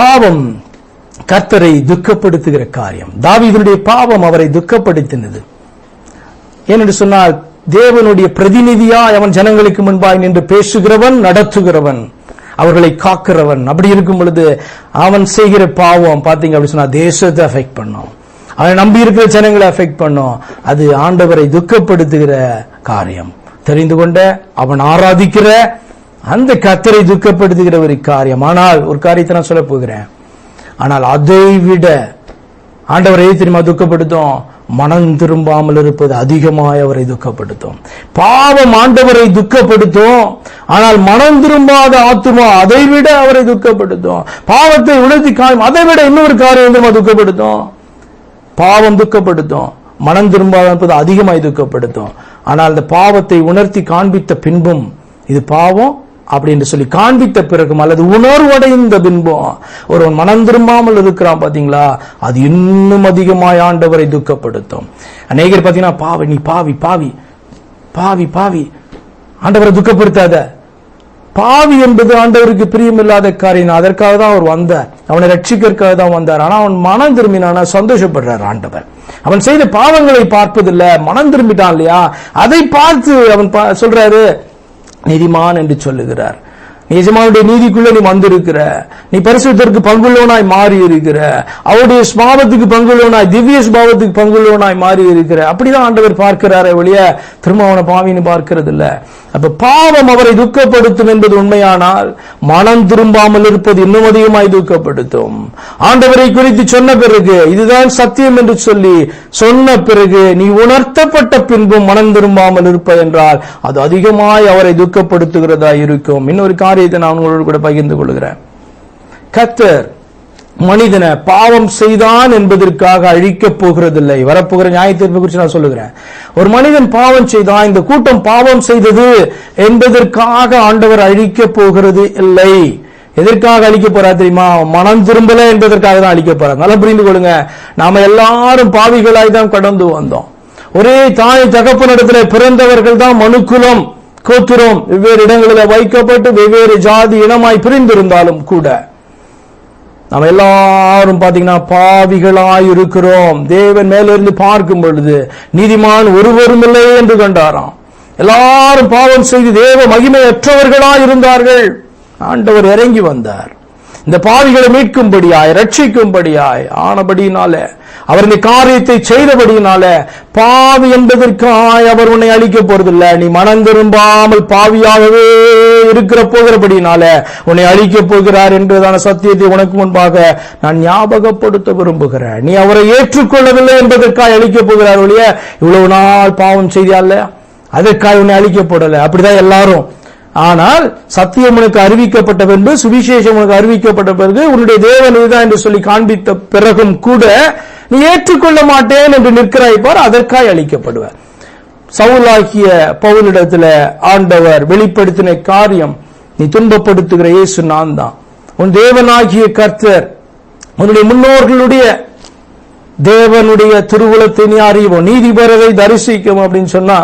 பாவம் கர்த்தரை துக்கப்படுத்துகிற காரியம். தாவீதுடைய பாவம் அவரை துக்கப்படுத்தினது. ஏனென்று சொன்னால் தேவனுடைய பிரதிநிதியாய் அவன் ஜனங்களுக்கு முன்பாய் நின்று பேசுகிறவன் நடத்துகிறவன் அவர்களை காக்கிறவன். அப்படி இருக்கும் பொழுது அவன் செய்கிற பாவம் பாத்தீங்க அப்படின்னு சொன்னா தேசத்தை அஃபெக்ட் பண்ணும். அவன் நம்பி இருக்கிற ஜனங்களை அஃபெக்ட் பண்ணும். அது ஆண்டவரை துக்கப்படுத்துகிற காரியம். தெரிந்து கொண்ட அவன் ஆராதிக்கிற அந்த கத்தரை துக்கப்படுத்துகிற ஒரு காரியம் ஆனால் ஒரு காரியத்தை நான் சொல்ல போகிறேன். ஆனால் அதை விட ஆண்டவரை தெரியுமா துக்கப்படுத்தும் மனம் திரும்பாமல் இருப்பது அதிகமாய் அவரை துக்கப்படுத்தும். பாவம் ஆண்டவரை துக்கப்படுத்தும் ஆனால் மனம் திரும்பாத ஆத்துமா அதை விட அவரை துக்கப்படுத்தும். பாவத்தை உணர்த்தி காணும் அதை விட இன்னொரு காரியம் தெரியுமா துக்கப்படுத்தும். பாவம் துக்கப்படுத்தும் மனம் திரும்பாத இருப்பது அதிகமாய் துக்கப்படுத்தும். ஆனால் அந்த பாவத்தை உணர்த்தி காண்பித்த பின்பும் இது பாவம் அப்படின்னு சொல்லி காண்பித்த பிறகும் அல்லது உணர்வடைந்த பின்பும் ஒருவன் மனம் திரும்பாமல் இருக்கிறான் பாத்தீங்களா அது இன்னும் அதிகமாய் ஆண்டவரை துக்கப்படுத்தும். அநேகர் பாத்தீங்கன்னா பாவி நீ பாவி பாவி பாவி பாவி ஆண்டவரை துக்கப்படுத்தாத. பாவி என்பது ஆண்டவருக்கு பிரியமில்லாத காரியம். அதற்காக தான் அவர் வந்தார். அவனை ரட்சிக்கிறதுக்காக தான் வந்தார். ஆனா அவன் மனம் திரும்பினானா சந்தோஷப்படுறார் ஆண்டவர். அவன் செய்த பாவங்களை பார்ப்பதில்லை. மனம் திரும்பிட்டான் இல்லையா? அதை பார்த்து அவன் பா- சொல்றாரு நீதிமான் என்று சொல்லுகிறார். நிஜமானுடைய நீதிக்குள்ள நீ வந்திருக்கிற. நீ பரிசுத்தருக்கு பங்குள்ளவனாய் மாறி இருக்கிற அவருடைய ஸ்மாபத்துக்கு பங்குள்ளவனாய் திவ்ய ஸ்பாவத்துக்கு பங்குள்ளவனாய் மாறி இருக்கிற அப்படிதான் ஆண்டவர் பார்க்கிறாரே ஒழிய திரும்ப அவனை பாவின்னு பார்க்கிறது இல்ல அப்ப பாவம் அவரை துக்கப்படுத்தும் என்பது உண்மையானால் மனம் திரும்பாமல் இருப்பது இன்னும் அதிகமாய் துக்கப்படுத்தும். ஆண்டவரை குறித்து சொன்ன பிறகு இதுதான் சத்தியம் என்று சொல்லி சொன்ன பிறகு நீ உணர்த்தப்பட்ட பின்பும் மனம் திரும்பாமல் இருப்ப என்றால் அது அதிகமாய் அவரை துக்கப்படுத்துகிறதா இருக்கும். இன்னொரு காரியத்தை நான் உங்களோடு கூட பகிர்ந்து கொள்கிறேன். கத்தர் மனிதனை பாவம் செய்தான் என்பதற்காக அழிக்கப் போகிறதில்லை. வரப்போகிற நியாய தீர்ப்பு குறித்து நான் சொல்லுகிறேன். ஒரு மனிதன் பாவம் செய்தான் இந்த கூட்டம் பாவம் செய்தது என்பதற்காக ஆண்டவர் அழிக்கப் போகிறது இல்லை. எதற்காக அழிக்க போறா தெரியுமா? மனம் திரும்பல என்பதற்காக தான் அழிக்க போறாங்க நல்லா புரிந்து கொள்ளுங்க. நாம எல்லாரும் பாவிகளாய் தான் கடந்து வந்தோம். ஒரே தாய் தகப்பனிடத்துல பிறந்தவர்கள் தான் மனுக்குலம். கோத்திரம் வெவ்வேறு இடங்களில் வைக்கப்பட்டு வெவ்வேறு ஜாதி இனமாய் பிரிந்திருந்தாலும் கூட நம்ம எல்லாரும் பாத்தீங்கன்னா பாவிகளாய் இருக்கிறோம் தேவன் மேலிருந்து பார்க்கும் பொழுது நீதிமான் ஒருவரும் இல்லை என்று கண்டாராம். எல்லாரும் பாவம் செய்து தேவ மகிமையற்றவர்களாய் இருந்தார்கள் ஆண்டவர் இறங்கி வந்தார். இந்த பாவிகளை மீட்கும்படியாய் ரட்சிக்கும்படியாய் ஆனபடியினால அவர் இந்த காரியத்தை செய்தபடியினால பாவி என்பதற்காய் அவர் உன்னை அழிக்க போறதில்ல. நீ மனம் திரும்பாமல் பாவியாகவே இருக்கிற போகிறபடினால உன்னை அழிக்க போகிறார் என்றதான சத்தியத்தை உனக்கு முன்பாக நான் ஞாபகப்படுத்த விரும்புகிறேன். நீ அவரை ஏற்றுக்கொள்ளவில்லை என்பதற்காக அழிக்க போகிறார் ஒழிய இவ்வளவு நாள் பாவம் செய்தியால அதற்காக உன்னை அழிக்கப்படலை அப்படிதான் எல்லாரும் ஆனால் சத்தியம் உனக்கு அறிவிக்கப்பட்ட பின்பு சுவிசேஷம் உனக்கு அறிவிக்கப்பட்ட பிறகு உன்னுடைய தேவன் இதுதான் என்று சொல்லி காண்பித்த பிறகும் கூட நீ ஏற்றுக்கொள்ள மாட்டேன் என்று நிற்கிறாய் பார் அதற்காய் அளிக்கப்படுவார். சவுலாகிய பவுலிடத்துல ஆண்டவர் வெளிப்படுத்தின காரியம் நீ துன்பப்படுத்துகிற இயேசு நான் தான் உன் தேவனாகிய கர்த்தர் உன்னுடைய முன்னோர்களுடைய தேவனுடைய திருவுளத்தை நீ அறிவோம் நீதிபரரை தரிசிக்கும் அப்படின்னு சொன்னா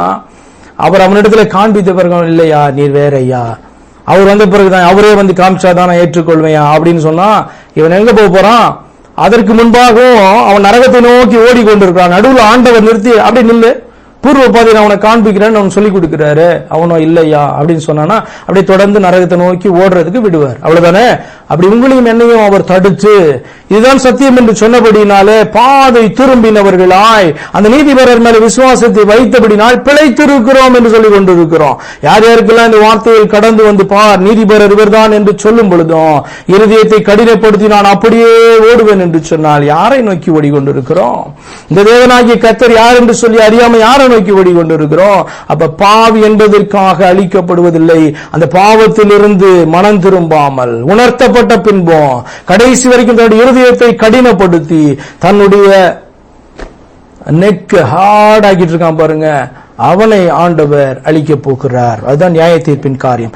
அவர் அவனிடத்துல காண்பித்த பிறகு இல்லையா நீர் ஐயா அவர் வந்த பிறகுதான் அவரே வந்து காமிச்சாதான் நான் ஏற்றுக்கொள்வேயா? அப்படின்னு சொன்னா இவன் எங்க போக போறான்? அதற்கு முன்பாகவும் அவன் நரகத்தை நோக்கி ஓடிக்கொண்டிருக்கிறான். நடுவில் ஆண்டவர் நிறுத்தி அப்படியே நில்லு. பூர்வ பாதை நான் அவனை காண்பிக்கிறேன்னு அவன் சொல்லி கொடுக்குறாரு. அவனோ இல்லையா? அப்படின்னு சொன்னானா அப்படியே தொடர்ந்து நரகத்தை நோக்கி ஓடுறதுக்கு விடுவார். அவ்வளவுதானே? அப்படி உங்களையும் என்னையும் அவர் தடுத்து இதுதான் சத்தியம் என்று சொன்னபடினாலே பாதை திரும்பினவர்களாய் அந்த நீதிபரர் மேல விசுவாசத்தை வைத்தபடினால் பிழைத்திருக்கிறோம் என்று சொல்லிக் கொண்டிருக்கிறோம். யார் யாருக்கெல்லாம் இந்த வார்த்தையில் கடந்து வந்து பார் நீதிபரர் இவர்தான் என்று சொல்லும் பொழுதும் இருதயத்தை கடினப்படுத்தி நான் அப்படியே ஓடுவேன் என்று சொன்னால் யாரை நோக்கி ஓடிக்கொண்டிருக்கிறோம்? இந்த தேவனாகிய கத்தர் யார் என்று சொல்லி அறியாம யாரை நோக்கி ஓடிக்கொண்டிருக்கிறோம்? அப்ப பாவி என்பதற்காக அழிக்கப்படுவதில்லை. அந்த பாவத்திலிருந்து மனம் திரும்பாமல் உணர்த்தப்பட்ட பின்பும் கடைசி வரைக்கும் தன்னுடைய இருதயத்தை கடினப்படுத்தி தன்னுடைய நெக் ஹார்ட் ஆக்கிட்டு இருக்கான் பாருங்க. அவனை ஆண்டவர் அழிக்க போகிறார். அதுதான் நியாய தீர்ப்பின் காரியம்.